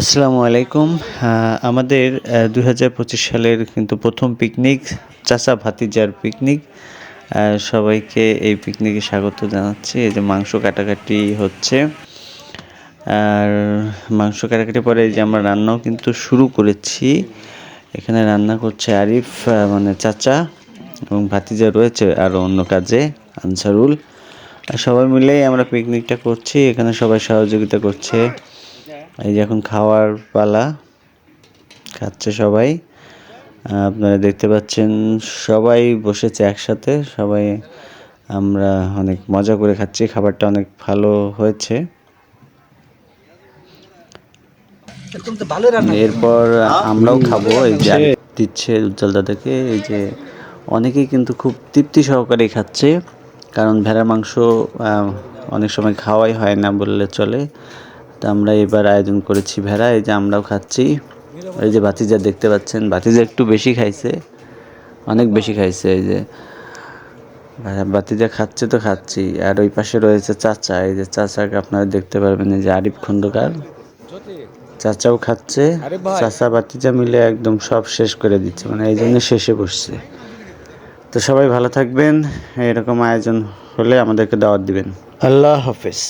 আসসালামু আলাইকুম। আমাদের দুই হাজার পঁচিশ সালের কিন্তু প্রথম পিকনিক, চাচা ভাতিজার পিকনিক। সবাইকে এই পিকনিকে স্বাগত জানাচ্ছি। এই যে মাংস কাটাকাটি হচ্ছে। আর মাংস কাটাকাটি পরে এই যে আমরা রান্নাও কিন্তু শুরু করেছি। এখানে রান্না করছে আরিফ মানে চাচা এবং ভাতিজা রয়েছে আরও অন্য কাজে, আনসারুল। আর সবাই মিলেই আমরা পিকনিকটা করছি। এখানে সবাই সহযোগিতা করছে। এই যে এখন খাওয়ার পালা খাচ্ছে সবাই। আপনারা দেখতে পাচ্ছেন সবাই বসেছে একসাথে সবাই আমরা অনেক মজা করে খাচ্ছি খাবারটা অনেক ভালো হয়েছে। এরপর আমরাও খাব এই যে দিচ্ছে উজ্জ্বল দাদাকে এই যে অনেকেই কিন্তু খুব তৃপ্তি সহকারে খাচ্ছে কারণ ভেড়ার মাংস আহ, অনেক সময় খাওয়াই হয় না বললে চলে। তা আমরা এবার আয়োজন করেছি ভেড়া এই যে আমরাও খাচ্ছি। এই যে ভাতিজা দেখতে পাচ্ছেন ভাতিজা একটু বেশি খাইছে অনেক বেশি খাইছে এই যে। বাতিজা খাচ্ছে তো খাচ্ছি আর ওই পাশে রয়েছে চাচা এই যে চাচাকে আপনারা দেখতে পারবেন এই যে আরিফ খন্দকার। চাচাও খাচ্ছে চাচা বাতিজা মিলে একদম সব শেষ করে দিচ্ছে মানে এই জন্য শেষে বসছে। তো সবাই ভালো থাকবেন এরকম আয়োজন হলে আমাদেরকে দাওয়াত দিবেন। আল্লাহ হাফেজ।